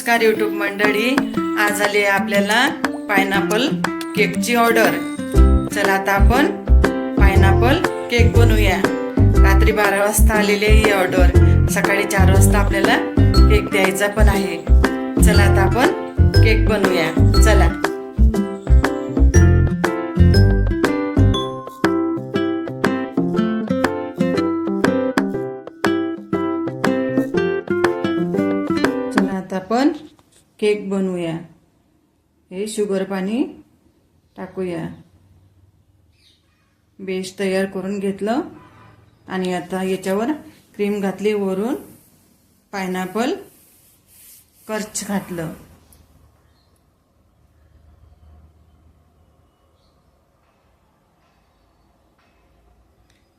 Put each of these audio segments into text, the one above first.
नमस्कार यूट्यूब मंडळी. आज आली आपल्याला पायनॅपल केकची ऑर्डर चला आता आपण पायनॅपल केक बनवूया. रात्री बारा वाजता आलेली आहे ही ऑर्डर सकाळी चार वाजता आपल्याला केक द्यायचा पण आहे. चला आता आपण केक बनवूया. चला. आपण केक बनवूया. हे शुगर पाणी टाकूया. बेस तयार करून घेतलं आणि आता याच्यावर क्रीम घातली वरून पायनॅपल कर्च घातलं.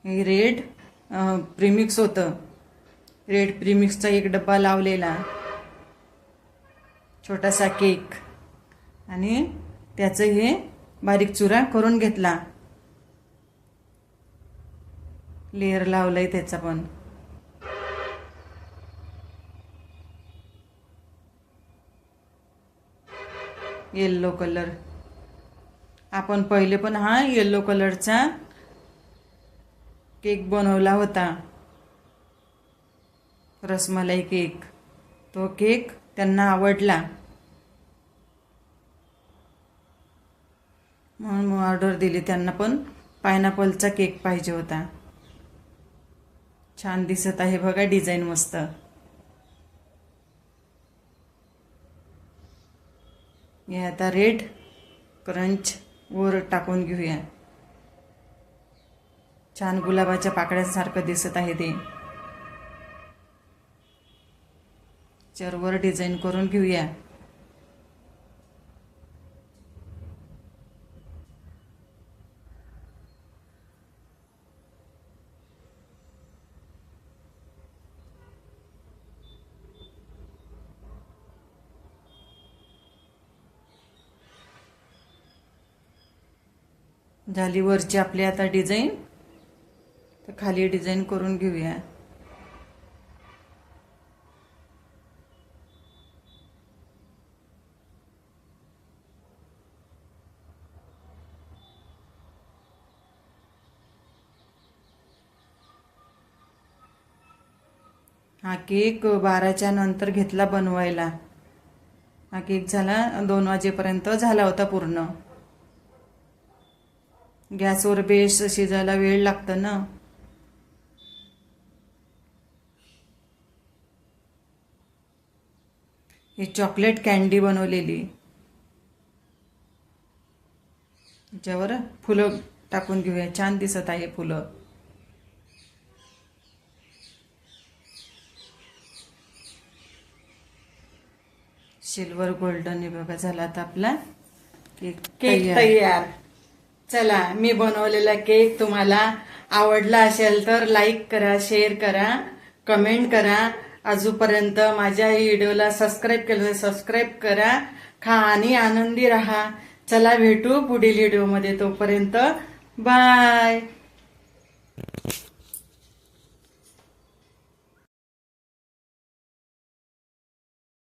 हे रेड प्रीमिक्स होतं. रेड प्रीमिक्सचा एक डब्बा लावलेला. छोटासा केक. आणि त्याचं हे बारीक चुरा करून घेतला. लेअर लावलंय त्याचा पण. येल्लो कलर आपण पहिले पण हा येल्लो कलरचा केक बनवला होता. रसमलाई केक. तो केक त्यांना आवडला. म्हणून ऑर्डर दिली. त्यांना पण पायनॅपलचा केक पाहिजे होता. छान दिसत आहे बघा डिझाईन मस्त. हे आता रेड क्रंच वर टाकून घेऊया. छान गुलाबाच्या पाकळ्यासारखं दिसत आहे ते. चरवर डिझाईन करून घेऊया. झाली वरची आपली आता डिझाईन. तर खाली डिझाईन करून घेऊया. हा केक बाराच्या नंतर घेतला बनवायला. हा केक झाला दोन वाजेपर्यंत झाला होता पूर्ण. गॅसवर बेस शिजायला वेळ लागतं ना. ही चॉकलेट कॅन्डी बनवलेली. त्याच्यावर फुलं टाकून घेऊया. छान दिसत आहे फुलं. सिल्वर गोल्डन हे बघा झाला आता आपला केक केक तयार. चला मी बनवलेला केक तुम्हाला आवडला असेल तर लाईक करा शेअर करा कमेंट करा. अजूनपर्यंत माझ्या व्हिडिओला सबस्क्राईब केलं सबस्क्राईब करा. खा आणि आनंदी राहा. चला भेटू पुढील व्हिडिओमध्ये तोपर्यंत बाय